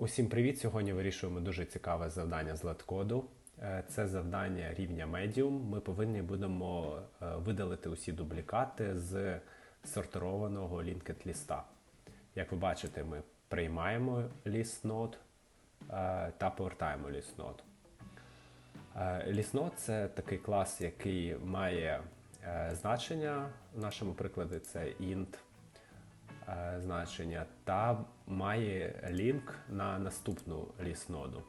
Усім привіт! Сьогодні вирішуємо дуже цікаве завдання з леткоду. Е, Це завдання рівня Medium. Ми повинні будемо е, видалити усі дублікати з сортированого linked ліста. Як ви бачите, ми приймаємо ліст нод е, та повертаємо ліст нод. Ліснот це такий клас, який має значення. В нашому прикладі це int значення та має лінк на наступну лісноду.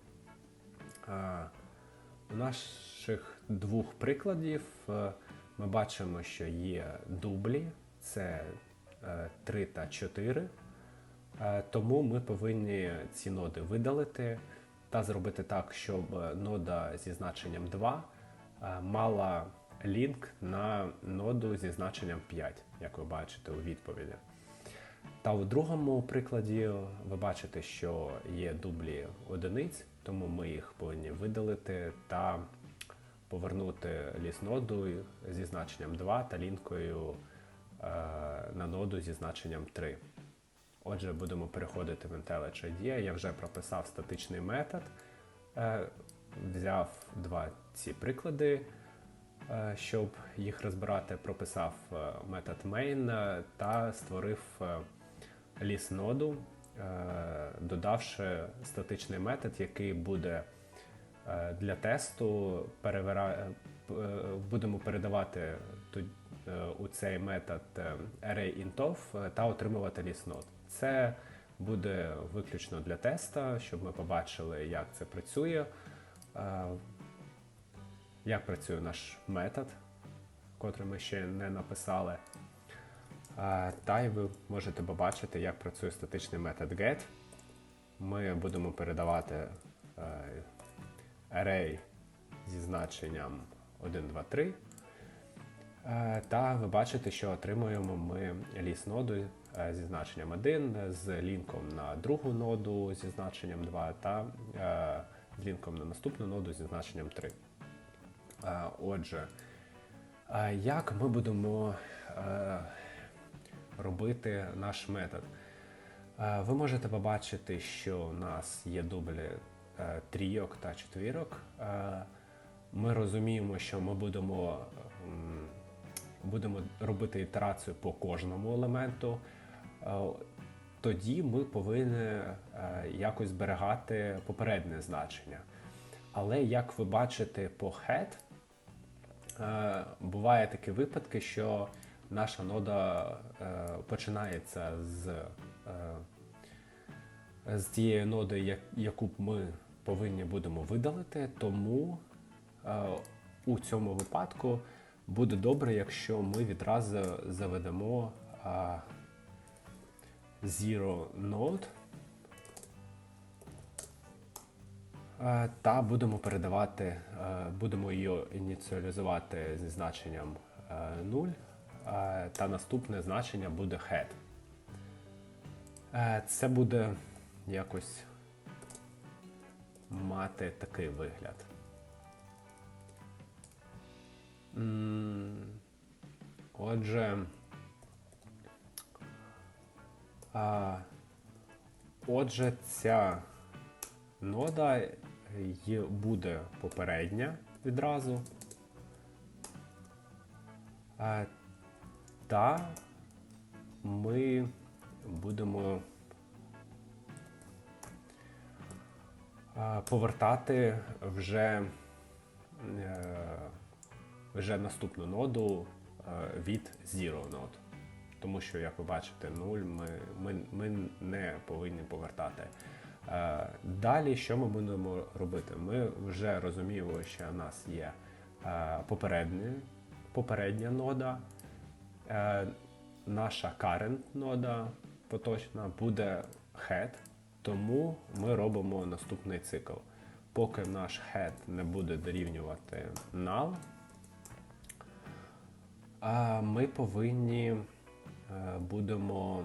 Е, У наших двох прикладів е, ми бачимо, що є дублі, це 3 та 4. Е, Тому ми повинні ці ноди видалити та зробити так, щоб нода зі значенням 2 е, мала лінк на ноду зі значенням 5, як ви бачите у відповіді. Та у другому прикладі ви бачите, що є дублі одиниць, тому ми їх повинні видалити та повернути ліс ноду зі значенням 2 та лінкою е, на ноду зі значенням 3. Отже, будемо переходити в IntelliJ IDEA. Я вже прописав статичний метод, е, взяв два ці приклади, е, щоб їх розбирати, прописав метод main та створив е, ліс ноду, е, додавши статичний метод, який буде е, для тесту перевира... е, будемо передавати у цей метод array intov та отримувати ліс нод. Це буде виключно для теста, щоб ми побачили, як це працює, як працює наш метод, котрий ми ще не написали. Та й ви можете побачити, як працює статичний метод get. Ми будемо передавати е, array зі значенням 1, 2, 3. Е, Та ви бачите, що отримуємо ми ліс ноду е, зі значенням 1, з лінком на другу ноду зі значенням 2 та е, з лінком на наступну ноду зі значенням 3. Е, Отже, як ми будемо робити наш метод? Е, Ви можете побачити, що у нас є дублі е, трійок та четвірок. Е, Ми розуміємо, що ми будемо, будемо робити ітерацію по кожному елементу. Тоді ми повинні якось зберігати попереднє значення. Але як ви бачите по head, буває такі випадки, що наша нода е, починається з, е, з тієї ноди, як- яку ми повинні будемо видалити. Тому е, у цьому випадку буде добре, якщо ми відразу заведемо е, zero node Е, Та будемо передавати, е, будемо її ініціалізувати зі значенням 0, та наступне значення буде head. Е, Це буде якось мати такий вигляд. Отже, а, отже, ця нода буде попередня відразу. Та ми будемо повертати вже, е, вже наступну ноду е, від Zero Node. Тому що, як ви бачите, 0 ми, ми, ми не повинні повертати. Е, Далі, що ми будемо робити? Ми вже розуміємо, що у нас є попередня, попередня нода, е, наша current нода поточна буде head, тому ми робимо наступний цикл. Поки наш head не буде дорівнювати null, ми повинні е, будемо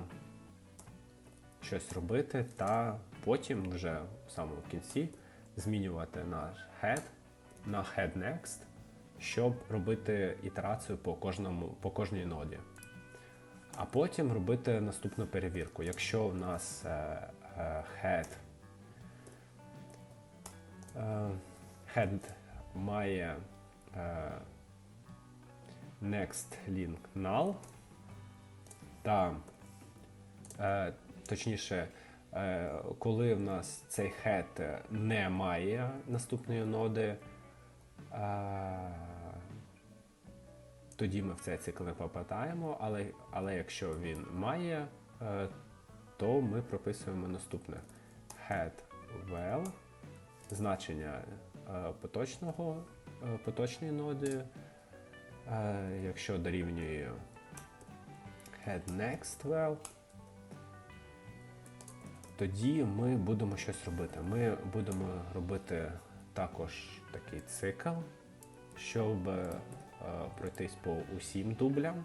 щось робити, та потім вже в самому кінці змінювати наш head на head next, щоб робити ітерацію по, кожному, по кожній ноді. А потім робити наступну перевірку. Якщо в нас е, е, head Е, Head має е, next link null. Та е, точніше, е, коли в нас цей head не має наступної ноди, е, тоді ми в цей цикл попадаємо, але, але якщо він має, е, то ми прописуємо наступне head well, значення е, поточного, е, поточної ноди, е, якщо дорівнює head next well, тоді ми будемо щось робити. Ми будемо робити також такий цикл, щоб пройтись по усім дублям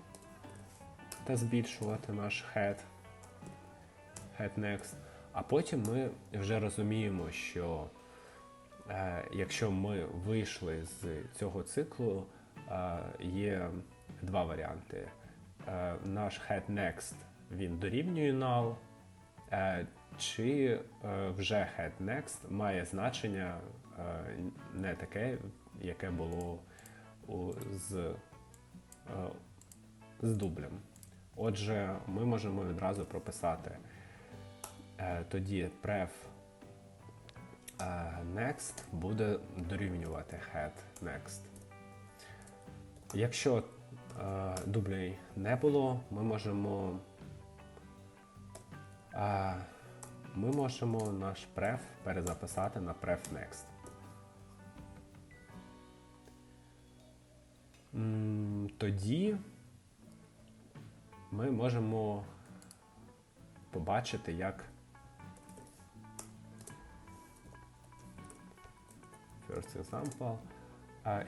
та збільшувати наш head, head next. А потім ми вже розуміємо, що е, якщо ми вийшли з цього циклу, е, є два варіанти. Е, наш head next він дорівнює null, е, чи е, вже head next має значення е, не таке, яке було з, е, з дублем. Отже, ми можемо відразу прописати е, тоді pref е, next буде дорівнювати head next. Якщо дублей не було, ми можемо ми можемо наш pref перезаписати на pref next. Тоді ми можемо побачити, як first example,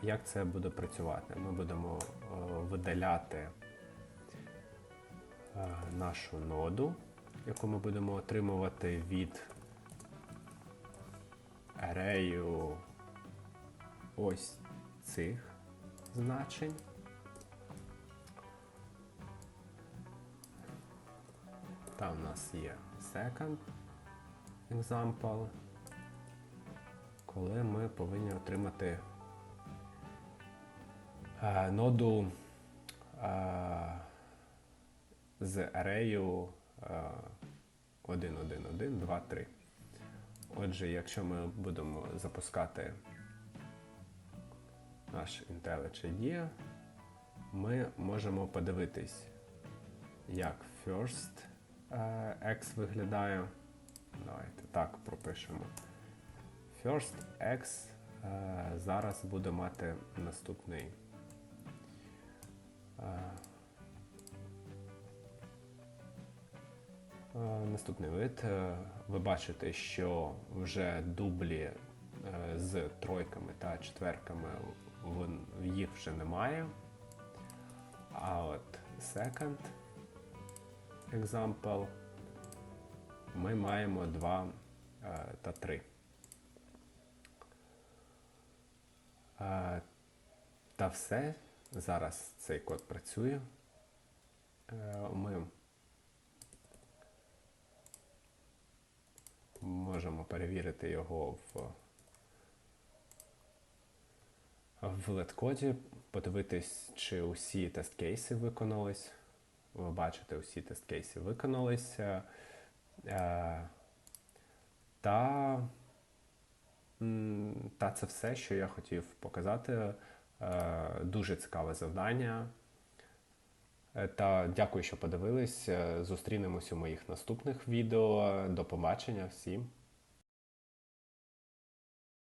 як це буде працювати. Ми будемо е, видаляти е, нашу ноду, яку ми будемо отримувати від арею ось цих значень. Там у нас є second example, коли ми повинні отримати е, ноду е, з арею е, 1, 1, 1, 2, 3. Отже, якщо ми будемо запускати наш IntelliJ IDEA, ми можемо подивитись, як first е, X виглядає. Давайте так пропишемо. First X е, зараз буде мати наступний. е, Наступний вид. Ви бачите, що вже дублі з тройками та четверками їх вже немає. А от second example ми маємо 2 та 3. Та все. Зараз цей код працює. Е, Ми можемо перевірити його в, в LED-коді, подивитись, чи усі тест-кейси виконались. Ви бачите, усі тест-кейси виконалися. Е, Та, та це все, що я хотів показати. Е, Дуже цікаве завдання. Е, Та дякую, що подивились. Зустрінемось у моїх наступних відео. До побачення всім.